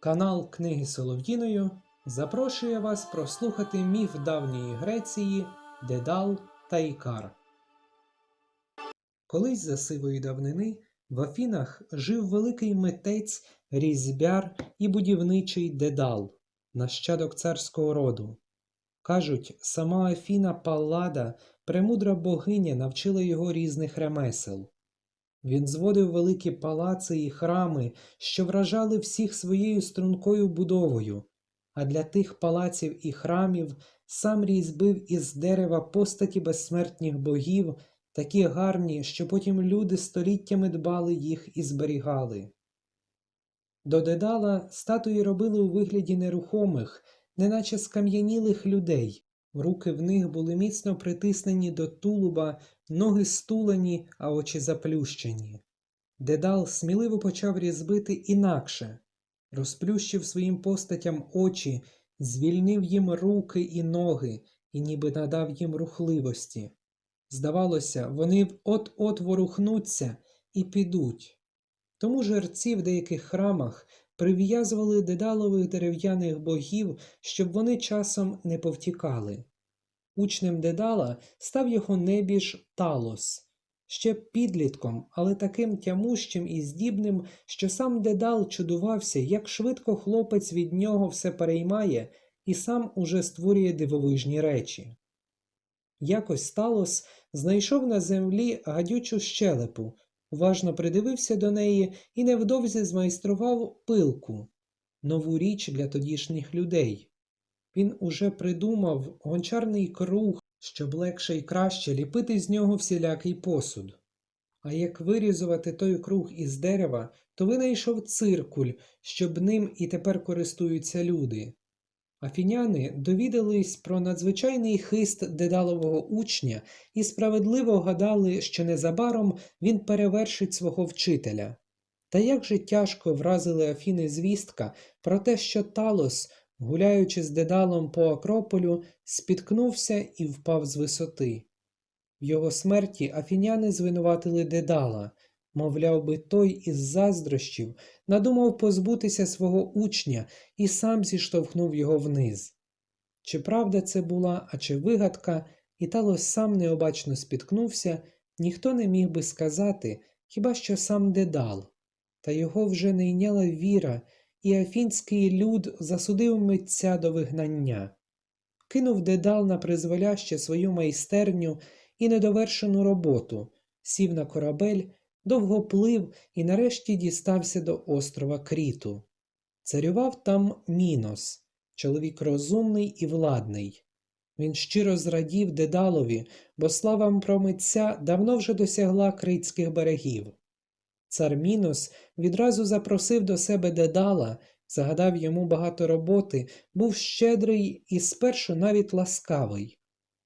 Канал Книги Солов'їною запрошує вас прослухати міф давньої Греції Дедал та Ікар. Колись за сивої давнини в Афінах жив великий митець, різьбяр і будівничий Дедал, нащадок царського роду. Кажуть, сама Афіна Паллада, премудра богиня, навчила його різних ремесел. Він зводив великі палаци і храми, що вражали всіх своєю стрункою будовою, а для тих палаців і храмів сам різьбив із дерева постаті безсмертних богів, такі гарні, що потім люди століттями дбали їх і зберігали. До Дедала статуї робили у вигляді нерухомих, неначе скам'янілих людей. Руки в них були міцно притиснені до тулуба, ноги стулені, а очі заплющені. Дедал сміливо почав різбити інакше, розплющив своїм постатям очі, звільнив їм руки і ноги і ніби надав їм рухливості. Здавалося, вони от-от ворухнуться і підуть. Тому жерці в деяких храмах прив'язували дедалових дерев'яних богів, щоб вони часом не повтікали. Учнем Дедала став його небіж Талос, ще підлітком, але таким тямущим і здібним, що сам Дедал чудувався, як швидко хлопець від нього все переймає і сам уже створює дивовижні речі. Якось Талос знайшов на землі гадючу щелепу, уважно придивився до неї і невдовзі змайстрував пилку, нову річ для тодішніх людей. Він уже придумав гончарний круг, щоб легше і краще ліпити з нього всілякий посуд. А як вирізувати той круг із дерева, то винайшов циркуль, щоб ним і тепер користуються люди. Афіняни довідались про надзвичайний хист дедалового учня і справедливо гадали, що незабаром він перевершить свого вчителя. Та як же тяжко вразили Афіни звістка про те, що Талос, гуляючи з дедалом по Акрополю, спіткнувся і впав з висоти. В його смерті афіняни звинуватили дедала, мовляв би, той із заздрощів надумав позбутися свого учня і сам зіштовхнув його вниз. Чи правда це була, а чи вигадка, і Талос сам необачно спіткнувся, ніхто не міг би сказати, хіба що сам дедал. Та його вже не йняла віра, і афінський люд засудив митця до вигнання. Кинув дедал на призволяще свою майстерню і недовершену роботу, сів на корабель, довго плив і нарешті дістався до острова Кріту. Царював там Мінос, чоловік розумний і владний. Він щиро зрадів Дедалові, бо слава про митця давно вже досягла критських берегів. Цар Мінос відразу запросив до себе Дедала, загадав йому багато роботи, був щедрий і спершу навіть ласкавий.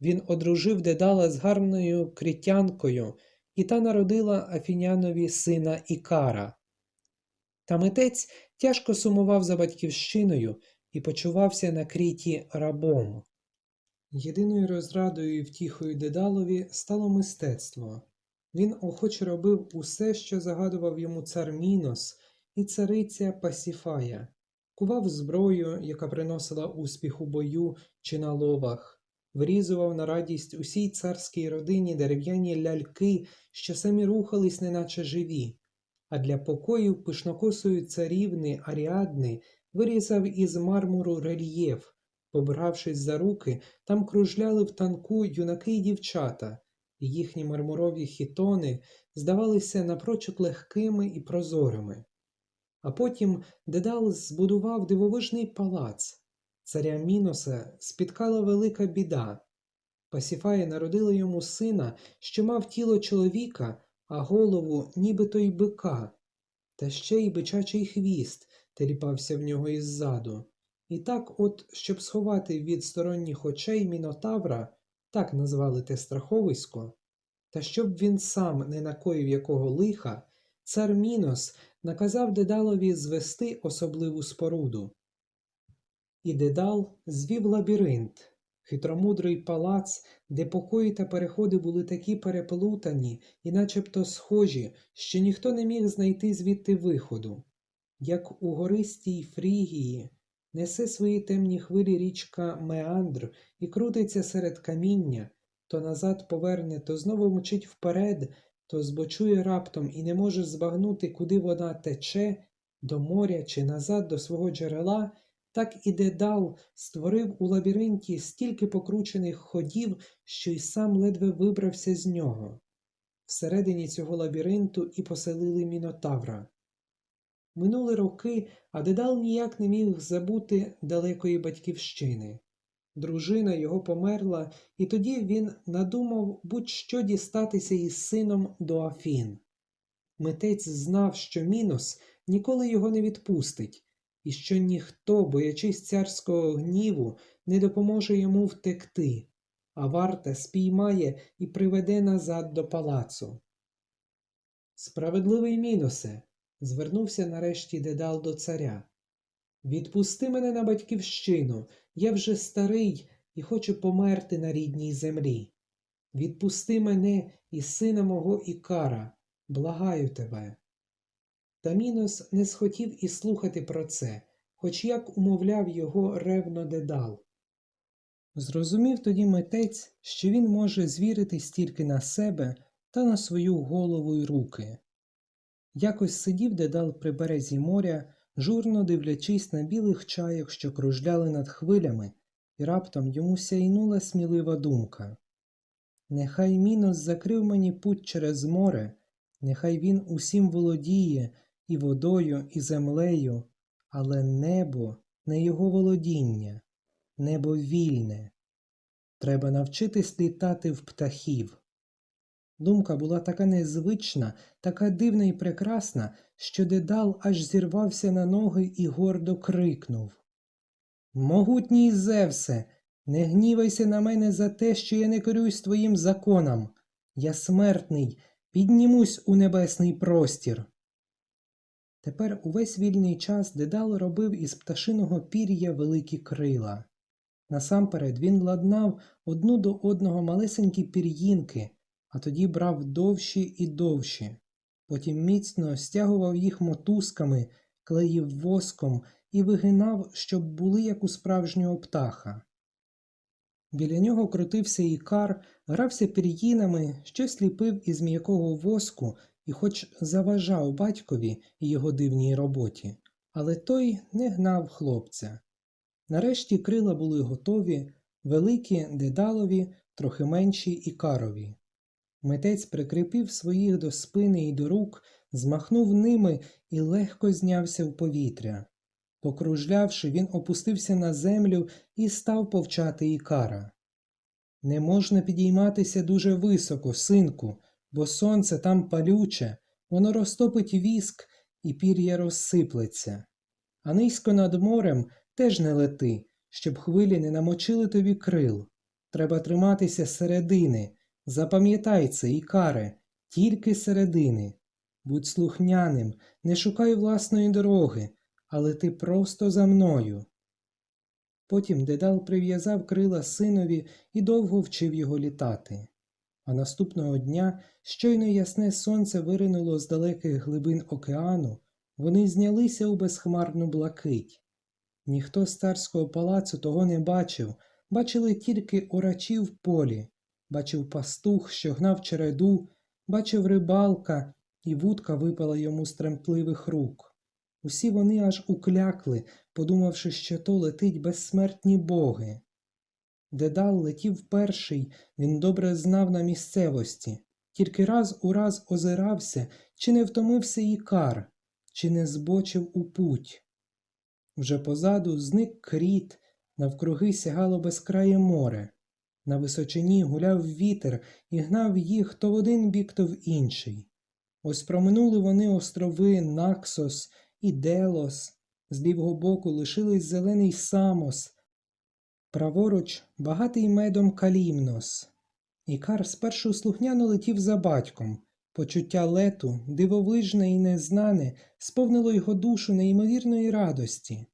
Він одружив Дедала з гарною критянкою, і та народила Афінянові сина Ікара. Та митець тяжко сумував за батьківщиною і почувався на кріті рабом. Єдиною розрадою і втіхою Дедалові стало мистецтво. Він охоче робив усе, що загадував йому цар Мінос і цариця Пасіфая, кував зброю, яка приносила успіх у бою чи на ловах, врізував на радість усій царській родині дерев'яні ляльки, що самі рухались, неначе живі, а для покоїв пишнокосої царівни Аріадни вирізав із мармуру рельєф. Побравшись за руки, там кружляли в танку юнаки й дівчата, їхні мармурові хітони здавалися напрочуд легкими і прозорими. А потім Дедал збудував дивовижний палац. Царя Міноса спіткала велика біда. Пасіфая народила йому сина, що мав тіло чоловіка, а голову нібито й бика, та ще й бичачий хвіст теліпався в нього іззаду. І так, от, щоб сховати від сторонніх очей Мінотавра, так назвали те страховисько, та щоб він сам не накоїв якого лиха, цар Мінос наказав Дедалові звести особливу споруду. І Дедал звів лабіринт, хитромудрий палац, де покої та переходи були такі переплутані і начебто схожі, що ніхто не міг знайти звідти виходу. як у гористій Фрігії, несе свої темні хвилі річка Меандр і крутиться серед каміння, то назад поверне, то знову мчить вперед, то збочує раптом і не може збагнути, куди вона тече, до моря чи назад до свого джерела, так і Дедал створив у лабіринті стільки покручених ходів, що й сам ледве вибрався з нього. Всередині цього лабіринту і поселили Мінотавра. Минули роки, а Дедал ніяк не міг забути далекої батьківщини. Дружина його померла, і тоді він надумав будь-що дістатися із сином до Афін. Митець знав, що Мінос ніколи його не відпустить, і що ніхто, боячись царського гніву, не допоможе йому втекти, а варта спіймає і приведе назад до палацу. Справедливий Міносе, звернувся нарешті Дедал до царя. Відпусти мене на батьківщину, я вже старий і хочу померти на рідній землі. Відпусти мене і сина мого Ікара, благаю тебе. Та Мінос не схотів і слухати про це, хоч як умовляв його ревно Дедал. Зрозумів тоді митець, що він може звіритись тільки на себе та на свою голову й руки. Якось сидів Дедал при березі моря, журно дивлячись на білих чайок, що кружляли над хвилями, і раптом йому сяйнула смілива думка. Нехай Мінос закрив мені путь через море, нехай він усім володіє і водою, і землею, але небо не його володіння, небо вільне. Треба навчитись літати в птахів. Думка була така незвична, така дивна і прекрасна, що Дедал аж зірвався на ноги і гордо крикнув Могутній Зевсе, не гнівайся на мене за те, що я не керуюсь твоїм законом. Я смертний, піднімусь у небесний простір. Тепер увесь вільний час Дедал робив із пташиного пір'я великі крила. Насамперед він ладнав одну до одного малесенькі пір'їнки, а тоді брав довші і довші. Потім міцно стягував їх мотузками, клеїв воском і вигинав, щоб були як у справжнього птаха. Біля нього крутився ікар, грався пір'їнами, щось ліпив із м'якого воску і хоч заважав батькові і його дивній роботі, але той не гнав хлопця. Нарешті крила були готові, великі дедалові, трохи менші ікарові. Митець прикріпив своїх до спини і до рук, змахнув ними і легко знявся в повітря. Покружлявши, він опустився на землю і став повчати Ікара. Не можна підійматися дуже високо, синку, бо сонце там палюче, воно розтопить віск і пір'я розсиплеться. А низько над морем теж не лети, щоб хвилі не намочили тобі крил. Треба триматися середини. Запам'ятай це, Ікаре, тільки середини. Будь слухняним, не шукай власної дороги, але ти просто за мною. Потім Дедал прив'язав крила синові і довго вчив його літати. А наступного дня, щойно ясне сонце виринуло з далеких глибин океану, вони знялися у безхмарну блакить. Ніхто з царського палацу того не бачив, бачили тільки орачі в полі, бачив пастух, що гнав череду, бачив рибалка, і вудка випала йому з тремтливих рук. Усі вони аж уклякли, подумавши, що то летить безсмертні боги. Дедал летів перший, він добре знав на місцевості, тільки раз у раз озирався, чи не втомився Ікар, чи не збочив у путь. Вже позаду зник кріт, навкруги сягало безкрає море. На височині гуляв вітер і гнав їх то в один бік, то в інший. Ось проминули вони острови Наксос і Делос, з лівого боку лишились зелений Самос, праворуч багатий медом Калімнос. Ікар спершу слухняно летів за батьком. Почуття лету, дивовижне і незнане, сповнило його душу неймовірної радості.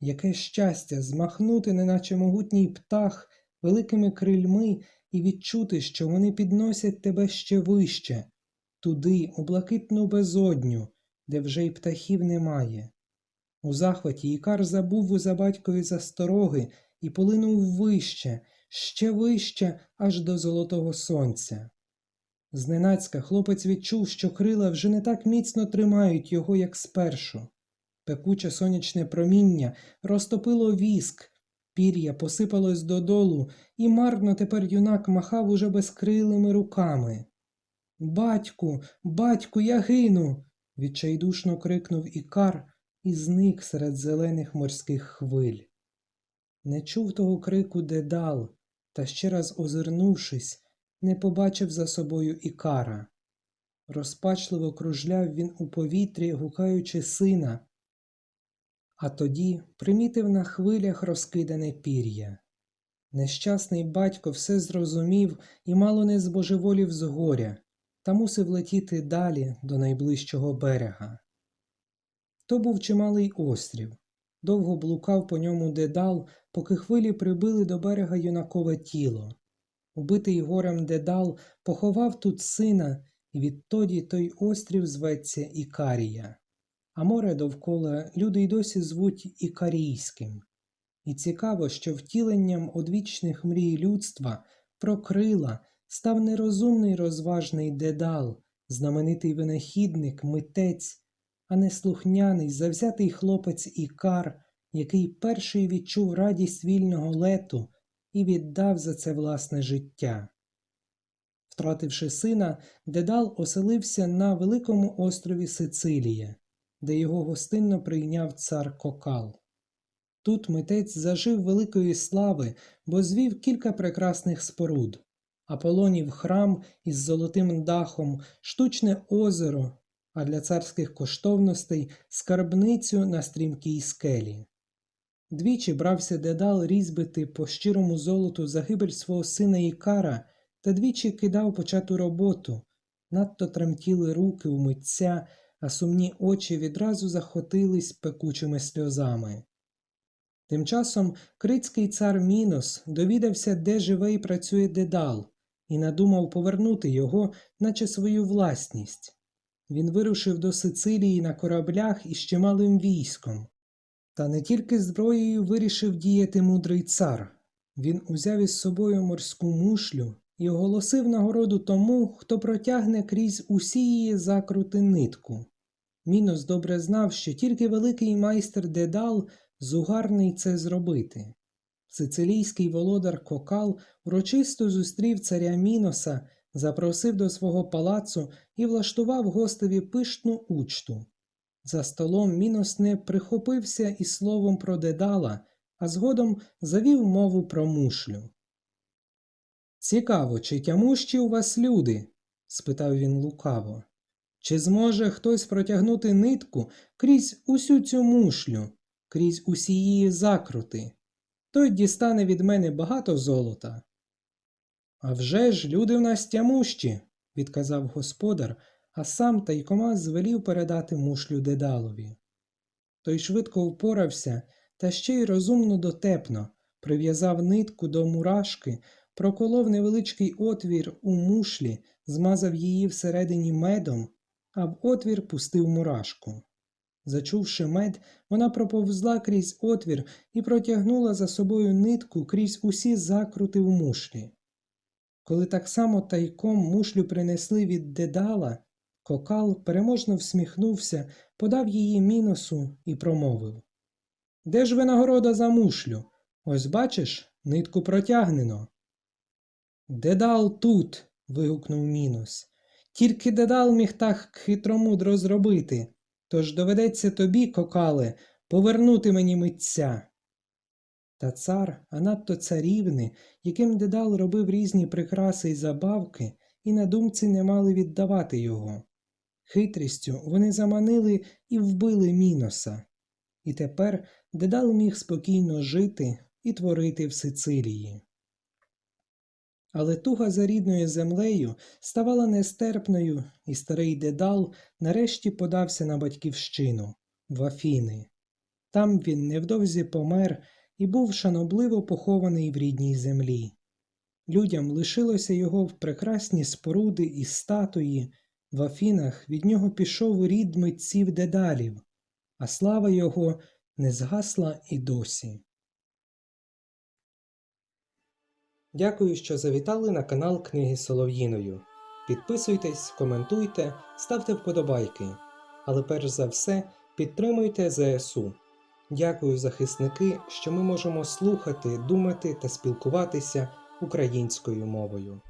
Яке щастя змахнути, неначе могутній птах, великими крильми і відчути, що вони підносять тебе ще вище, туди, у блакитну безодню, де вже й птахів немає. У захваті Ікар забув за батькові застороги і полинув вище, ще вище, аж до золотого сонця. Зненацька хлопець відчув, що крила вже не так міцно тримають його, як спершу. Пекуче сонячне проміння розтопило віск, пір'я посипалось додолу, і марно тепер юнак махав уже безкрилими руками. Батьку, батьку, я гину. відчайдушно крикнув Ікар і зник серед зелених морських хвиль. Не чув того крику Дедал, та ще раз озирнувшись, не побачив за собою Ікара. Розпачливо кружляв він у повітрі, гукаючи сина, а тоді примітив на хвилях розкидане пір'я. Нещасний батько все зрозумів і мало не збожеволів з горя, та мусив летіти далі до найближчого берега. То був чималий острів. Довго блукав по ньому дедал, поки хвилі прибили до берега юнакове тіло. Убитий горем дедал поховав тут сина, і відтоді той острів зветься Ікарія, а море довкола люди й досі звуть Ікарійським. І цікаво, що втіленням одвічних мрій людства про крила став нерозумний розважний дедал, знаменитий винахідник, митець, а не слухняний, завзятий хлопець Ікар, який перший відчув радість вільного лету і віддав за це власне життя. Втративши сина, Дедал оселився на великому острові Сицилія, де його гостинно прийняв цар Кокал. Тут митець зажив великої слави, бо звів кілька прекрасних споруд Аполонів храм із золотим дахом, штучне озеро, а для царських коштовностей скарбницю на стрімкій скелі. Двічі брався Дедал різьбити по щирому золоту загибель свого сина Ікара та двічі кидав почату роботу. Надто тремтіли руки у митця, а сумні очі відразу захотились пекучими сльозами. Тим часом критський цар Мінос довідався, де живе і працює Дедал, і надумав повернути його, наче свою власність. Він вирушив до Сицилії на кораблях із чималим військом. Та не тільки зброєю вирішив діяти мудрий цар. Він узяв із собою морську мушлю і оголосив нагороду тому, хто протягне крізь усі її закрути нитку. Мінос добре знав, що тільки великий майстер Дедал зугарний це зробити. Сицилійський володар Кокал урочисто зустрів царя Міноса, запросив до свого палацу і влаштував гостеві пишну учту. За столом Мінос не прихопився і словом про дедала, а згодом завів мову про мушлю. Цікаво, чи тямущі у вас люди? спитав він лукаво. Чи зможе хтось протягнути нитку крізь усю цю мушлю, крізь усі її закрути? Той дістане від мене багато золота. «А вже ж люди в нас тямущі, відказав господар, а сам тайкома звелів передати мушлю дедалові. Той швидко впорався та ще й розумно дотепно прив'язав нитку до мурашки, проколов невеличкий отвір у мушлі, змазав її всередині медом, а в отвір пустив мурашку. Зачувши мед, вона проповзла крізь отвір і протягнула за собою нитку крізь усі закрути в мушлі. Коли так само тайком мушлю принесли від дедала, Кокал переможно всміхнувся, подав її міносу і промовив Де ж винагорода за мушлю? Ось бачиш, нитку протягнено. Дедал тут. вигукнув мінус. Тільки дедал міг так хитромудро зробити. Тож доведеться тобі, кокале, повернути мені митця. Та цар, а надто царівни, яким дедал робив різні прикраси й забавки, і на думці не мали віддавати його. Хитрістю вони заманили і вбили міноса. І тепер дедал міг спокійно жити і творити в Сицилії. Але туга за рідною землею ставала нестерпною, і старий дедал нарешті подався на батьківщину в Афіни. Там він невдовзі помер і був шанобливо похований в рідній землі. Людям лишилося його в прекрасні споруди і статуї, в Афінах від нього пішов рід митців дедалів, а слава його не згасла і досі. Дякую, що завітали на канал Книги Солов'їною. Підписуйтесь, коментуйте, ставте вподобайки. Але перш за все підтримуйте ЗСУ. Дякую, захисники, що ми можемо слухати, думати та спілкуватися українською мовою.